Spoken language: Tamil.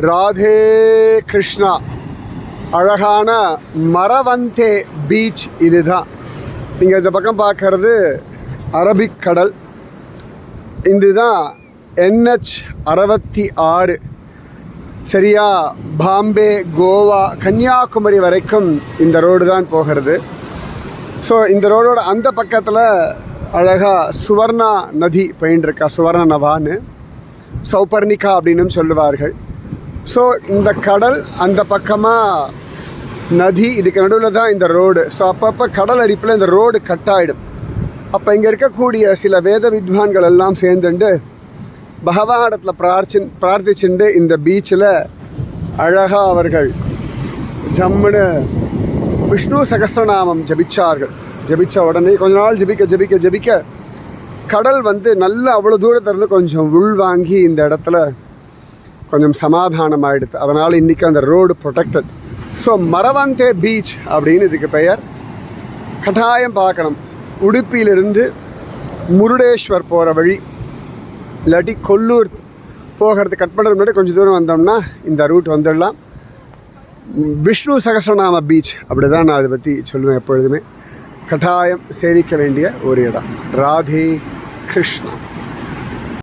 ராதே கிருஷ்ணா. அழகான மரவந்தே பீச் இதுதான். நீங்கள் இந்த பக்கம் பார்க்கறது அரபிக் கடல். இதுதான் என்ஹெச் அறுபத்தி ஆறு. சரியா? பாம்பே கோவா கன்னியாகுமரி வரைக்கும் இந்த ரோடு தான் போகிறது. ஸோ இந்த ரோடோட அந்த பக்கத்தில் அழகாக சுவர்ணா நதி பயின்றிருக்கா சுவர்ண நவான்னு. சௌபர்ணிகா அப்படின்னும் சொல்லுவார்கள். ஸோ இந்த கடல் அந்த பக்கமாக நதி இதுக்கு நடுவில் தான் இந்த ரோடு ஸோ அப்பப்போ கடல் அரிப்பில் இந்த ரோடு கட் ஆகிடும் அப்போ இங்கே இருக்கக்கூடிய சில வேத வித்வான்கள் எல்லாம் சேர்ந்துண்டு பகவானிடத்தில் பிரார்த்தின் பிரார்த்திச்சுண்டு இந்த பீச்சில் அழகாக அவர்கள் ஜம்முன்னு விஷ்ணு சகஸ்ரநாமம் ஜபிச்சார்கள். ஜபிச்ச உடனே கொஞ்ச நாள் ஜபிக்க ஜபிக்க ஜபிக்க கடல் வந்து நல்லா அவ்வளோ தூரத்திலேருந்து கொஞ்சம் உள்வாங்கி இந்த இடத்துல கொஞ்சம் சமாதானமாகிடுது அதனால் இன்றைக்கி அந்த road protected so Maravanthe beach அப்படின்னு இதுக்கு பெயர். கட்டாயம் பார்க்கணும். உடுப்பியிலிருந்து முருடேஸ்வர் போகிற வழி. இல்லாட்டி கொல்லூர் போகிறது கட் பண்ணுறது முன்னாடி கொஞ்சம் தூரம் வந்தோம்னா இந்த ரூட் வந்துடலாம். விஷ்ணு சகஸ்ரநாம பீச் அப்படி தான் நான் அதை பற்றி சொல்லுவேன் எப்பொழுதுமே. கட்டாயம் சேவிக்க வேண்டிய ஒரு இடம். ராதே கிருஷ்ணா.